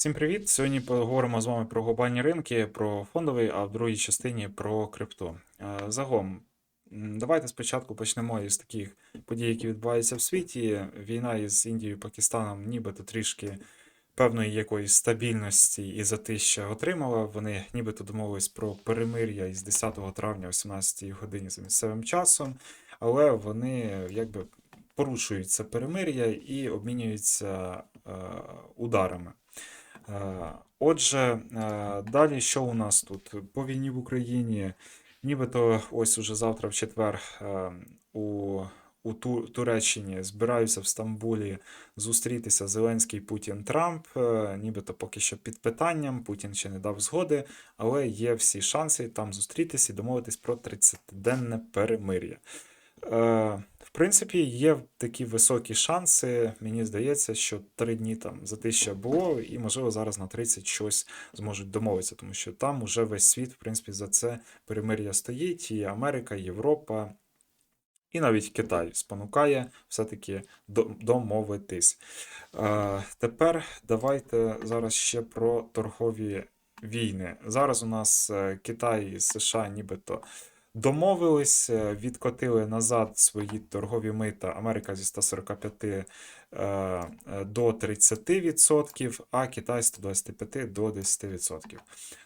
Всім привіт! Сьогодні поговоримо з вами про глобальні ринки, про фондовий, а в другій частині про крипту. Е, Загалом, давайте спочатку почнемо із таких подій, які відбуваються в світі. Війна із Індією і Пакистаном нібито трішки певної якоїсь стабільності і затища отримала. Вони нібито домовились про перемир'я із 10 травня о 17 годині за місцевим часом, але вони якби порушують це перемир'я і обмінюються е, ударами. Е, Отже, е, далі що у нас тут? По війні в Україні, нібито ось уже завтра в четвер е, у, у Туреччині збираються в Стамбулі зустрітися Зеленський, Путін, Трамп. Нібито поки що під питанням, Путін ще не дав згоди, але є всі шанси там зустрітися і домовитись про 30-денне перемир'я. В принципі, є такі високі шанси. Мені здається, що три дні там затища було, і можливо зараз на 30 щось зможуть домовитися, тому що там уже весь світ, в принципі, за це перемир'я стоїть, і Америка, Європа, і навіть Китай спонукає все-таки домовитись. Е, Тепер давайте зараз ще про торгові війни. Зараз у нас е, Китай і США нібито домовились, е, відкотили назад свої торгові мита Америка зі 145 е, е, до 30%, а Китай з 125 до 10%.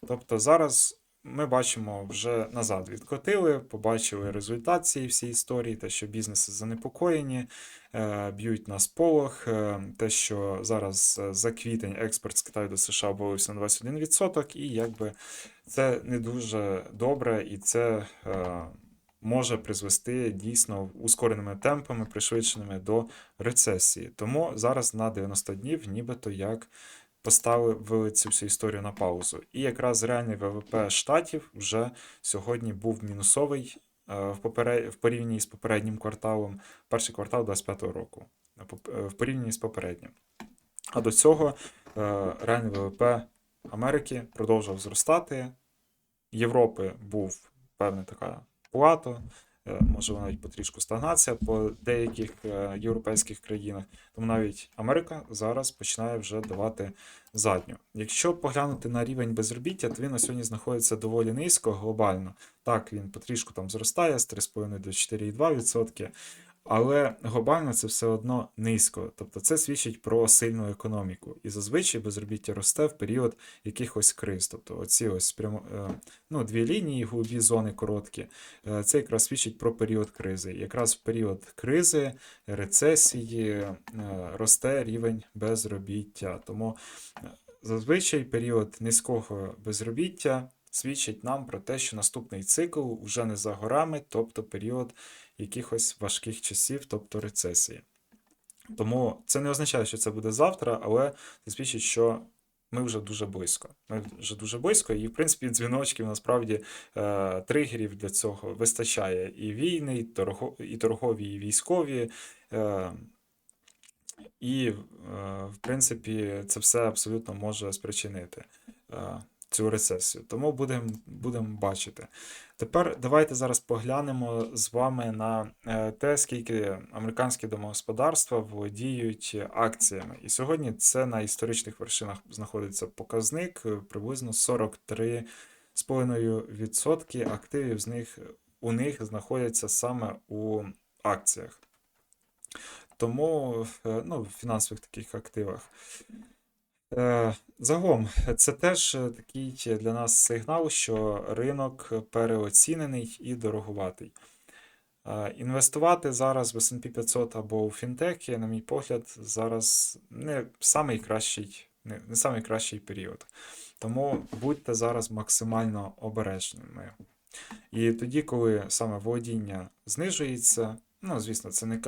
Тобто зараз ми бачимо вже назад відкотили, побачили результат цієї всієї історії, те, що бізнеси занепокоєні, б'ють на сполох, те, що зараз за квітень експорт з Китаю до США обвалився на 21%, і якби це не дуже добре, і це е, може призвести дійсно ускореними темпами, пришвидшеними до рецесії. Тому зараз на 90 днів, нібито як поставили цю всю історію на паузу. І якраз реальний ВВП штатів вже сьогодні був мінусовий е, в, попере... в порівнянні з попереднім кварталом, перший квартал 25-го року, е, в порівнянні з попереднім. А до цього реальний ВВП Америки продовжував зростати. Європи був певна така плато, е, можливо, навіть потрішку стагнація по деяких е, європейських країнах. Тому навіть Америка зараз починає вже давати задню. Якщо поглянути на рівень безробіття, то він на сьогодні знаходиться доволі низько глобально. Так, він потрішку там зростає з 3,5 до 4,2%. Але глобально це все одно низько. Тобто це свідчить про сильну економіку. І зазвичай безробіття росте в період якихось криз. Тобто оці ось прямо, е, ну, дві лінії, голубі зони короткі. е, Це якраз свідчить про період кризи. Якраз в період кризи, рецесії е, росте рівень безробіття. Тому зазвичай період низького безробіття свідчить нам про те, що наступний цикл вже не за горами, тобто період якихось важких часів, тобто рецесії. Тому це не означає, що це буде завтра, але це свідчить, що ми вже дуже близько. Ми вже дуже близько, і, в принципі, дзвіночків насправді е, тригерів для цього вистачає і війни, і, торго, і торгові, і військові. Е, і, е, в принципі, це все абсолютно може спричинити е, цю рецесію. Тому будемо будем бачити. Тепер давайте зараз поглянемо з вами на е, те, скільки американські домогосподарства володіють акціями. І сьогодні це на історичних вершинах знаходиться показник е, приблизно 43,5% активів з них у них знаходяться саме у акціях. Тому е, ну, в фінансових таких активах. Е, Загалом, це теж е, такий для нас сигнал, що ринок переоцінений і дороговатий. Е, Інвестувати зараз в S&P 500 або у фінтеки, на мій погляд, зараз не самий кращий, не, не самий період. Тому будьте зараз максимально обережними. І тоді, коли саме володіння знижується, ну, звісно, це не,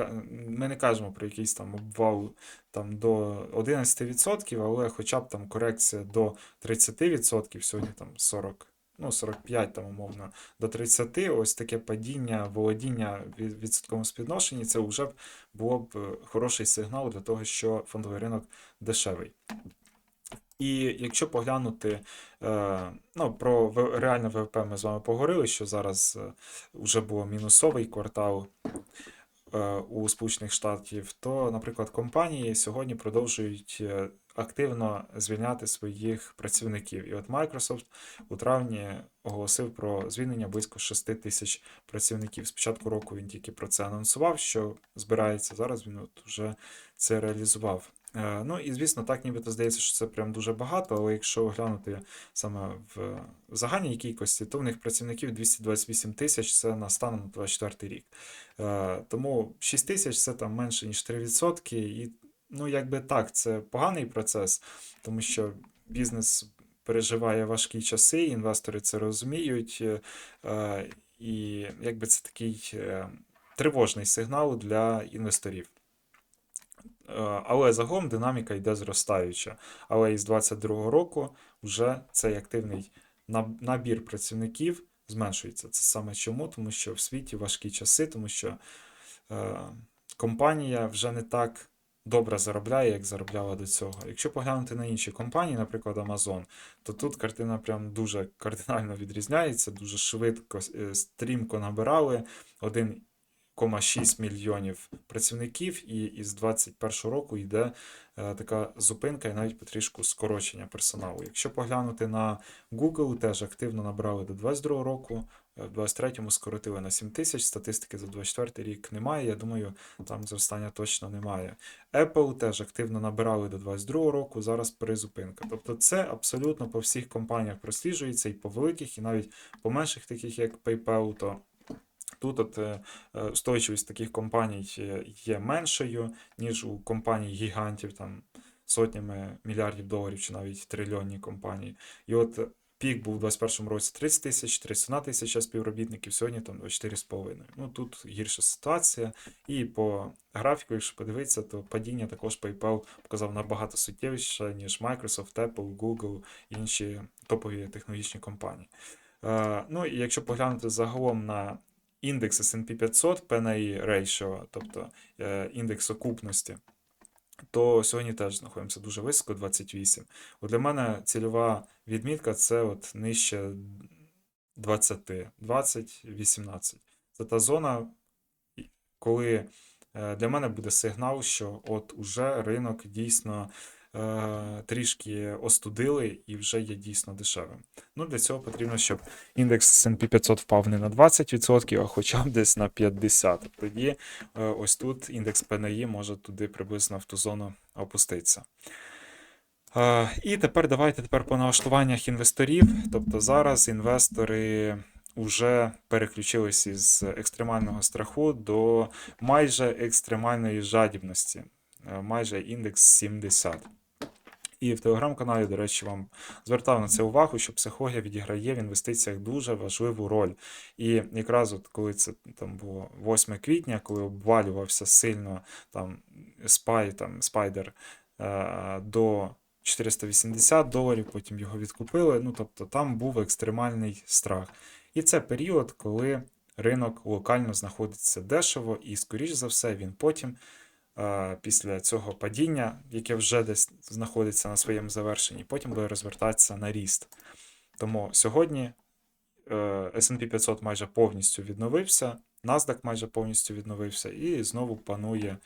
ми не кажемо про якийсь там обвал там, до 11%, але хоча б там корекція до 30%, сьогодні там 40, ну 45 там умовно, до 30, ось таке падіння володіння від відсотковому співвідношенні, це вже було б е, хороший сигнал для того, що фондовий ринок дешевий. І якщо поглянути е, ну, про реальне ВВП, ми з вами поговорили, що зараз е, вже було мінусовий квартал е, у Сполучених Штатів, то, наприклад, компанії сьогодні продовжують активно звільняти своїх працівників. І от Microsoft у травні оголосив про звільнення близько 6 тисяч працівників. З початку року він тільки про це анонсував, що збирається. Зараз він от вже це реалізував. Е, Ну і звісно, так нібито здається, що це прям дуже багато, але якщо глянути саме в, загальній кількості, то в них працівників 228 тисяч це на станом на 24 рік. Е, Тому 6 тисяч це там менше ніж 3%. І ну, якби так, це поганий процес, тому що бізнес переживає важкі часи, інвестори це розуміють. е, І якби це такий тривожний сигнал для інвесторів. Е, Але загалом динаміка йде зростаюча. Але із 2022 року вже цей активний набір працівників зменшується. Це саме чому? Тому що в світі важкі часи, тому що е, компанія вже не так добре заробляє, як заробляла до цього. Якщо поглянути на інші компанії, наприклад, Amazon, то тут картина прям дуже кардинально відрізняється, дуже швидко, е, стрімко набирали. 1,6 мільйонів працівників, і із 2021 року йде е, така зупинка і навіть потрішку скорочення персоналу. Якщо поглянути на Google, теж активно набрали до 2022 року, е, в 2023 скоротили на 7 тисяч, статистики за 2024 рік немає. Я думаю, там зростання точно немає. Apple теж активно набирали до 2022 року, зараз перезупинка. Тобто це абсолютно по всіх компаніях просліджується, і по великих, і навіть по менших, таких як PayPal, то Тут от е, е, устойчивість таких компаній е, є меншою, ніж у компаній гігантів, там сотнями мільярдів доларів чи навіть трильйонні компанії. І от е, пік був у 2021 році 30 тисяч, 31 тисяча співробітників, сьогодні там 24,5. Ну тут гірша ситуація. І по графіку, якщо подивитися, то падіння також PayPal показав набагато суттєвіше, ніж Microsoft, Apple, Google і інші топові технологічні компанії. Е, Ну і якщо поглянути загалом на індекс S&P 500 PNE ratio, тобто е, індекс окупності, то сьогодні теж знаходимося дуже високо, 28. От для мене цільова відмітка це от нижче 20, 20-18. Це та зона, коли е, для мене буде сигнал, що от уже ринок дійсно трішки остудили і вже є дійсно дешевим. Ну, для цього потрібно, щоб індекс S&P 500 впав не на 20%, а хоча б десь на 50%. Тоді е, ось тут індекс PNI може туди приблизно в ту зону опуститися. Е, І тепер давайте тепер по налаштуваннях інвесторів. Тобто зараз інвестори вже переключились із екстремального страху до майже екстремальної жадібності, Е, майже індекс 70. І в телеграм-каналі, до речі, вам звертав на це увагу, що психологія відіграє в інвестиціях дуже важливу роль. І якраз от коли це там було 8 квітня, коли обвалювався сильно там спай, там спайдер е, до 480 доларів, потім його відкупили. Ну тобто там був екстремальний страх. І це період, коли ринок локально знаходиться дешево, і, скоріш за все, він потім е, після цього падіння, яке вже десь знаходиться на своєму завершенні, потім буде розвертатися на ріст. Тому сьогодні е, S&P 500 майже повністю відновився, NASDAQ майже повністю відновився, і знову панує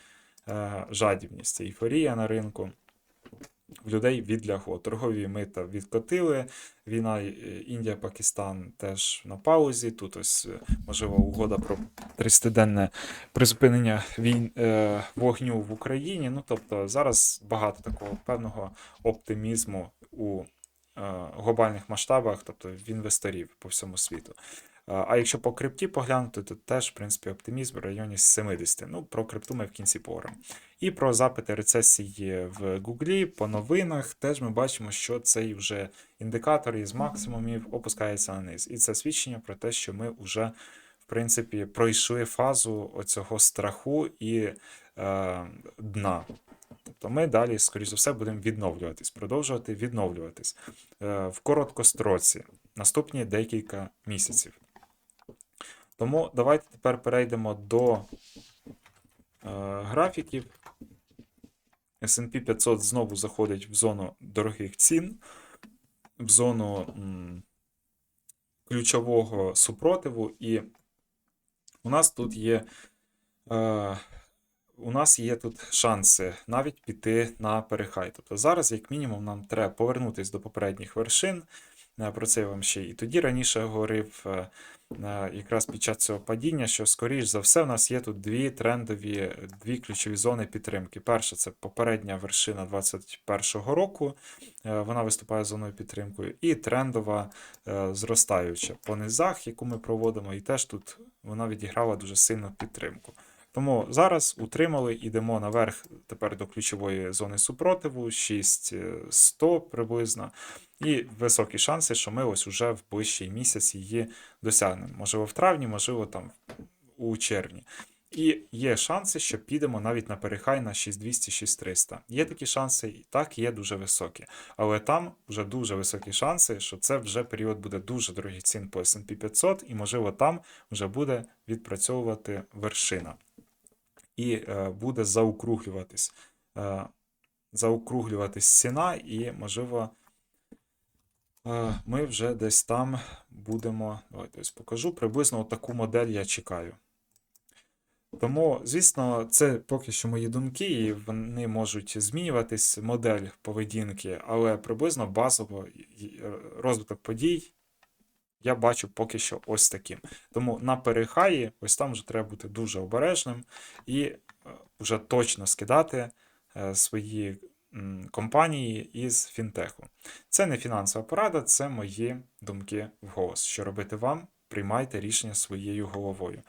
е, жадібність, ейфорія на ринку. Людей відлягло. Торгові мита відкотили. Війна е, Індія-Пакистан теж на паузі. Тут ось е, можливо угода про 30-денне призупинення війн, е, вогню в Україні. Ну тобто зараз багато такого певного оптимізму у е, глобальних масштабах, тобто в інвесторів по всьому світу. Е, А якщо по крипті поглянути, то теж, в принципі, оптимізм в районі 70. Ну, про крипту ми в кінці поговоримо. І про запити рецесії в Гуглі по новинах теж ми бачимо, що цей вже індикатор із максимумів опускається на низ. І це свідчення про те, що ми вже, в принципі, пройшли фазу оцього страху і е, дна. Тобто ми далі, скоріш за все, будемо відновлюватись, продовжувати відновлюватись е, в короткостроці наступні декілька місяців. Тому давайте тепер перейдемо до е, графіків. S&P 500 знову заходить в зону дорогих цін, в зону м, ключового супротиву, і у нас тут є е, у нас є тут шанси навіть піти на перехай. Тобто зараз, як мінімум, нам треба повернутися до попередніх вершин. Про це я вам ще і тоді раніше говорив, е, якраз під час цього падіння, що, скоріш за все, у нас є тут дві трендові, дві ключові зони підтримки. Перша це попередня вершина 2021 року, е, вона виступає зоною підтримкою, і трендова е, зростаюча по низах, яку ми проводимо, і теж тут вона відіграла дуже сильну підтримку. Тому зараз утримали, йдемо наверх тепер до ключової зони супротиву, 6100 приблизно. І високі шанси, що ми ось уже в ближчий місяць її досягнемо. Можливо, в травні, можливо, там у червні. І є шанси, що підемо навіть на перехай на 6200-6300. Є такі шанси, і так є дуже високі. Але там вже дуже високі шанси, що це вже період буде дуже дорогих цін по S&P 500, і можливо там вже буде відпрацьовувати вершина. І е, буде заокруглюватись, е, заокруглюватись ціна, і можливо. Е, Ми вже десь там будемо. Давайте ось покажу. Приблизно таку модель я чекаю. Тому, звісно, це поки що мої думки, і вони можуть змінюватись, модель поведінки, але приблизно базово е, розвиток подій я бачу поки що ось таким. Тому на перехаї, ось там вже треба бути дуже обережним і е, вже точно скидати свої компанії із фінтеху. Це не фінансова порада, це мої думки вголос. Що робити вам? Приймайте рішення своєю головою.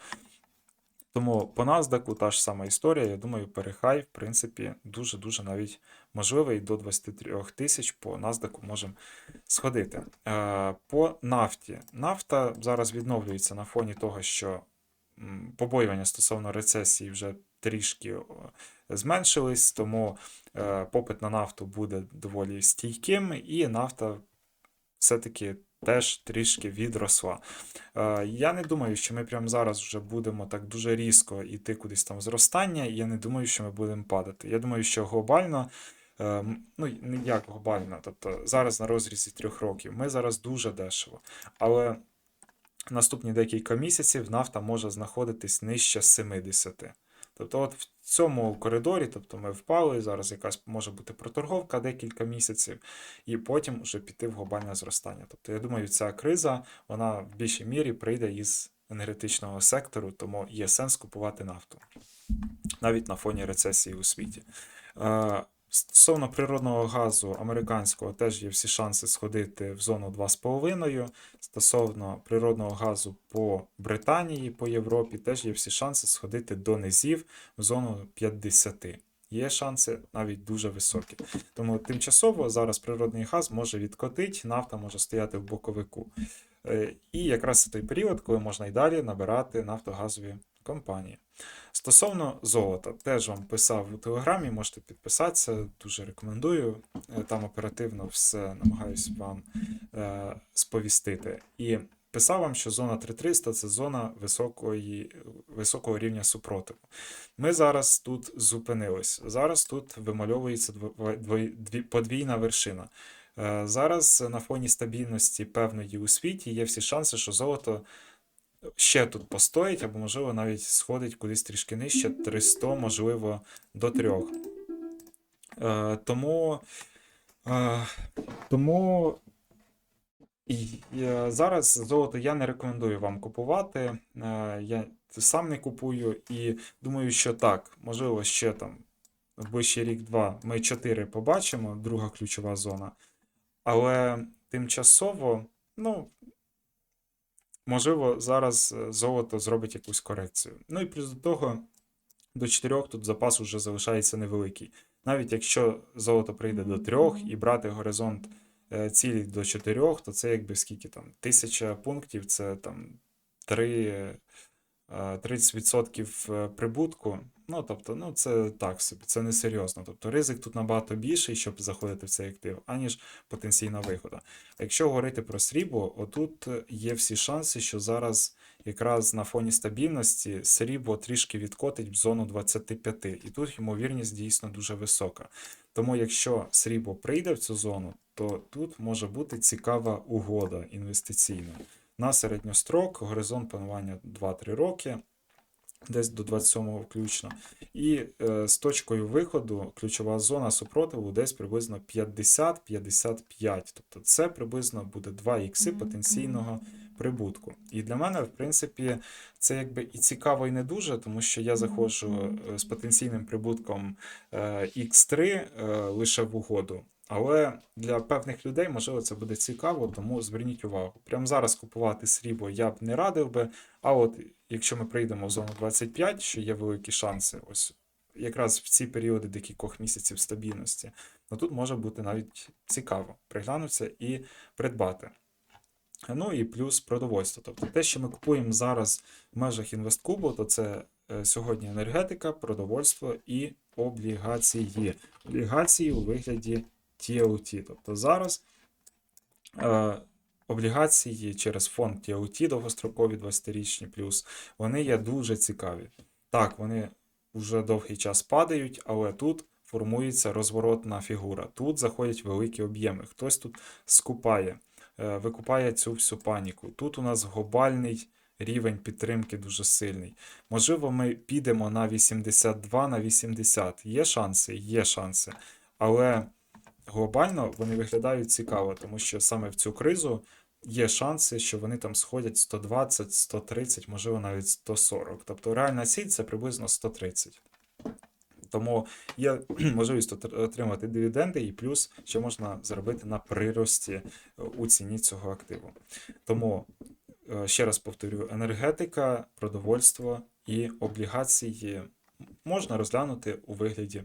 Тому по NASDAQ та ж сама історія. Я думаю, перехай, в принципі, дуже-дуже навіть можливий до 23 тисяч по NASDAQ можемо сходити. Е, По нафті. Нафта зараз відновлюється на фоні того, що побоювання стосовно рецесії вже трішки зменшились, тому е, попит на нафту буде доволі стійким, і нафта все-таки теж трішки відросла. Е, Я не думаю, що ми прямо зараз вже будемо так дуже різко йти кудись там зростання, я не думаю, що ми будемо падати. Я думаю, що глобально, е, ну не як глобально, тобто зараз на розрізі трьох років, ми зараз дуже дешево. Але наступні декілька місяців нафта може знаходитись нижче 70. Тобто, от цьому коридорі, тобто ми впали, зараз якась може бути проторговка декілька місяців, і потім вже піти в глобальне зростання. Тобто, я думаю, ця криза вона в більшій мірі прийде із енергетичного сектору, тому є сенс купувати нафту навіть на фоні рецесії у світі. Стосовно природного газу американського теж є всі шанси сходити в зону 2,5. Стосовно природного газу по Британії, по Європі, теж є всі шанси сходити до низів в зону 50. Є шанси навіть дуже високі. Тому тимчасово зараз природний газ може відкотити, нафта може стояти в боковику. Е, І якраз це той період, коли можна й далі набирати нафтогазові компанії. Стосовно золота, теж вам писав у телеграмі, можете підписатися, дуже рекомендую. Е, Там оперативно все намагаюсь вам е, сповістити. І писав вам, що зона 3300 це зона високої, високого рівня супротиву. Ми зараз тут зупинились. Зараз тут вимальовується подвійна вершина. Е, Зараз на фоні стабільності певної у світі є всі шанси, що золото ще тут постоїть, або, можливо, навіть сходить кудись трішки нижче, 300, можливо, до 3. Е, тому, е, тому е, зараз золото я не рекомендую вам купувати. Е, я сам не купую і думаю, що так, можливо, ще там в ближчий рік-два ми 4 побачимо, друга ключова зона. Але тимчасово, ну, можливо, зараз е, золото зробить якусь корекцію. Ну і плюс до того, до 4 тут запас уже залишається невеликий. Навіть якщо золото прийде до 3 і брати горизонт е, цілі до 4, то це якби скільки там? тисяча пунктів, це там 3, е, 30% е, прибутку. Ну, тобто, ну це так собі, це не серйозно. Тобто ризик тут набагато більший, щоб заходити в цей актив, аніж потенційна вигода. Якщо говорити про срібло, отут є всі шанси, що зараз якраз на фоні стабільності срібло трішки відкотить в зону 25, і тут ймовірність дійсно дуже висока. Тому якщо срібло прийде в цю зону, то тут може бути цікава угода інвестиційна. На середньострок горизонт планування 2-3 роки. десь до 27-го включно. І е, з точкою виходу ключова зона супротиву десь приблизно 50-55. Тобто це приблизно буде 2 ікси потенційного прибутку. І для мене, в принципі, це якби і цікаво, і не дуже, тому що я заходжу е, з потенційним прибутком е, X3 е, лише в угоду. Але для певних людей, можливо, це буде цікаво, тому зверніть увагу. Прямо зараз купувати срібло я б не радив би. А от якщо ми прийдемо в зону 25, що є великі шанси, ось якраз в ці періоди декількох місяців стабільності, ну тут може бути навіть цікаво приглянутися і придбати. Ну і плюс продовольство. Тобто те, що ми купуємо зараз в межах інвесткубу, то це е, сьогодні енергетика, продовольство і облігації. Облігації у вигляді TLT. Тобто зараз е, облігації через фонд TLT довгострокові 20-річні плюс, вони є дуже цікаві. Так, вони вже довгий час падають, але тут формується розворотна фігура. Тут заходять великі об'єми. Хтось тут скупає, е, викупає цю всю паніку. Тут у нас глобальний рівень підтримки дуже сильний. Можливо, ми підемо на 82 на 80. Є шанси? Є шанси. Але глобально вони виглядають цікаво, тому що саме в цю кризу є шанси, що вони там сходять 120, 130, можливо, навіть 140. Тобто реальна ціль це приблизно 130. Тому є можливість отримати дивіденди, і плюс ще можна заробити на прирості е, у ціні цього активу. Тому е, ще раз повторю: енергетика, продовольство і облігації можна розглянути у вигляді.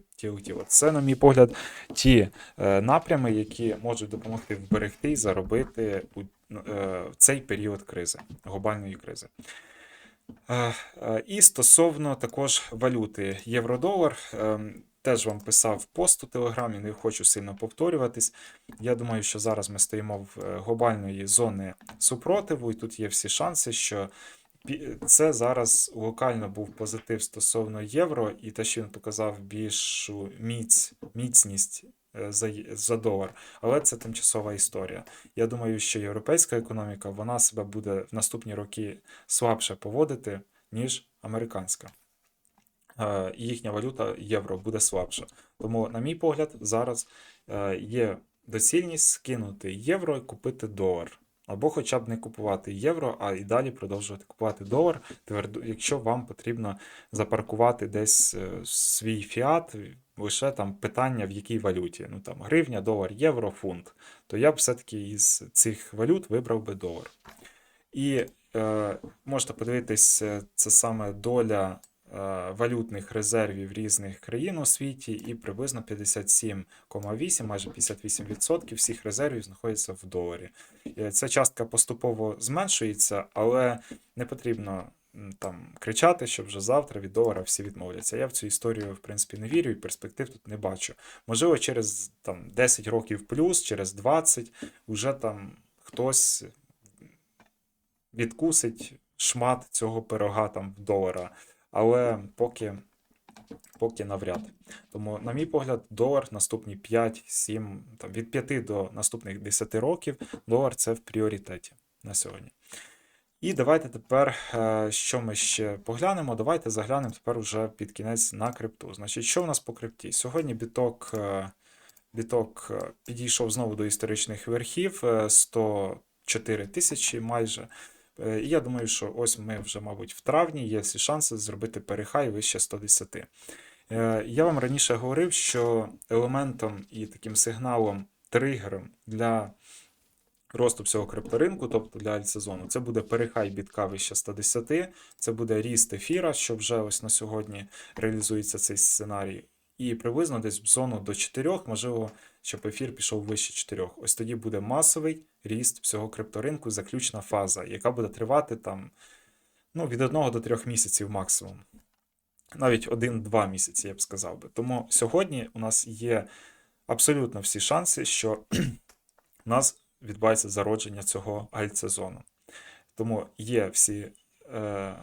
От Це, на мій погляд, ті е, напрями, які можуть допомогти вберегти і заробити е, в цей період кризи, глобальної кризи. Е, І стосовно також валюти євро-долар, теж вам писав пост у Телеграмі, не хочу сильно повторюватись. Я думаю, що зараз ми стоїмо в глобальної зони супротиву, і тут є всі шанси, що це зараз локально був позитив стосовно євро, і те, що він показав більшу міць, міцність е, за, за долар. Але це тимчасова історія. Я думаю, що європейська економіка вона себе буде в наступні роки слабше поводити, ніж американська. Е, І їхня валюта євро буде слабша. Тому, на мій погляд, зараз е, є доцільність скинути євро і купити долар. Або хоча б не купувати євро, а і далі продовжувати купувати долар, якщо вам потрібно запаркувати десь е, свій фіат, лише там питання в якій валюті. Ну там гривня, долар, євро, фунт. То я б все-таки із цих валют вибрав би долар. І е, можете подивитись, е, це саме доля валютних резервів різних країн у світі, і приблизно 57,8, майже 58% всіх резервів знаходяться в доларі. Е, Ця частка поступово зменшується, але не потрібно там кричати, що вже завтра від долара всі відмовляться. Я в цю історію, в принципі, не вірю і перспектив тут не бачу. Можливо, через там 10 років плюс, через 20, вже там хтось відкусить шмат цього пирога там в долара. Але поки, поки навряд. Тому, на мій погляд, долар наступні 5, 7, там, від 5 до наступних 10 років долар це в пріоритеті на сьогодні. І давайте тепер, е, що ми ще поглянемо. Давайте заглянемо тепер уже під кінець на крипту. Значить, що в нас по крипті? Сьогодні біток, е, біток е, підійшов знову до історичних верхів е, 104 тисячі майже. Е, І я думаю, що ось ми вже, мабуть, в травні є всі шанси зробити перехай вище 110. Е, Я вам раніше говорив, що елементом і таким сигналом, тригером для росту всього крипторинку, тобто для альтсезону, це буде перехай бітка вище 110, це буде ріст ефіра, що вже ось на сьогодні реалізується цей сценарій. І приблизно десь в зону до 4, можливо, щоб ефір пішов вище 4. Ось тоді буде масовий ріст всього крипторинку, заключна фаза, яка буде тривати там ну, від 1 до 3 місяців максимум. Навіть 1-2 місяці, я б сказав би. Тому сьогодні у нас є абсолютно всі шанси, що у нас відбувається зародження цього альтсезону. Тому є всі е,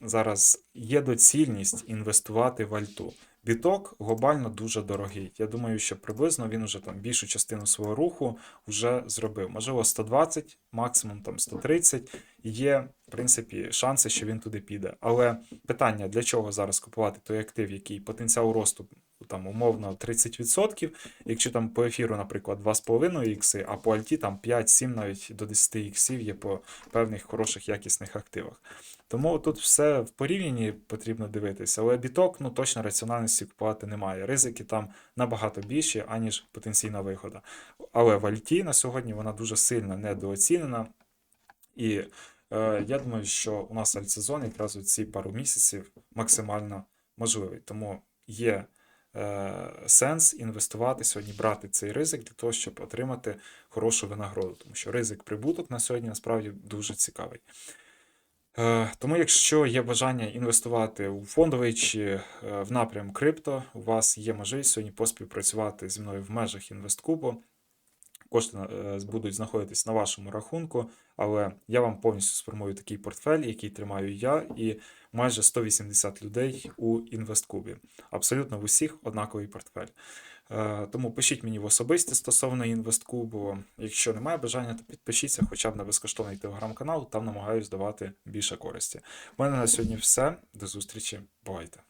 зараз є доцільність інвестувати в альту. Біток глобально дуже дорогий. Я думаю, що приблизно він вже там більшу частину свого руху вже зробив. Можливо, 120, максимум там 130. Є, в принципі, шанси, що він туди піде. Але питання, для чого зараз купувати той актив, який потенціал росту там умовно 30%, якщо там по ефіру, наприклад, 2,5 ікси, а по альті там 5-7 навіть до 10 іксів є по певних хороших якісних активах. Тому тут все в порівнянні потрібно дивитися. Але біток, ну точно раціональності купувати немає. Ризики там набагато більші, аніж потенційна вигода. Але в Альті на сьогодні вона дуже сильно недооцінена. І е, я думаю, що у нас альтсезон якраз у ці пару місяців максимально можливий. Тому є е, сенс інвестувати сьогодні, брати цей ризик для того, щоб отримати хорошу винагороду. Тому що ризик прибуток на сьогодні насправді дуже цікавий. Е, Тому, якщо є бажання інвестувати у фондовий чи е, в напрям крипто, у вас є можливість сьогодні поспівпрацювати зі мною в межах інвесткубу. Кошти е, будуть знаходитись на вашому рахунку, але я вам повністю сформую такий портфель, який тримаю я, і майже 180 людей у інвесткубі. Абсолютно в усіх однаковий портфель. Е, Тому пишіть мені в особисті стосовно інвесткубу. Якщо немає бажання, то підпишіться хоча б на безкоштовний телеграм-канал, там намагаюсь давати більше користі. У мене на сьогодні все. До зустрічі. Бувайте!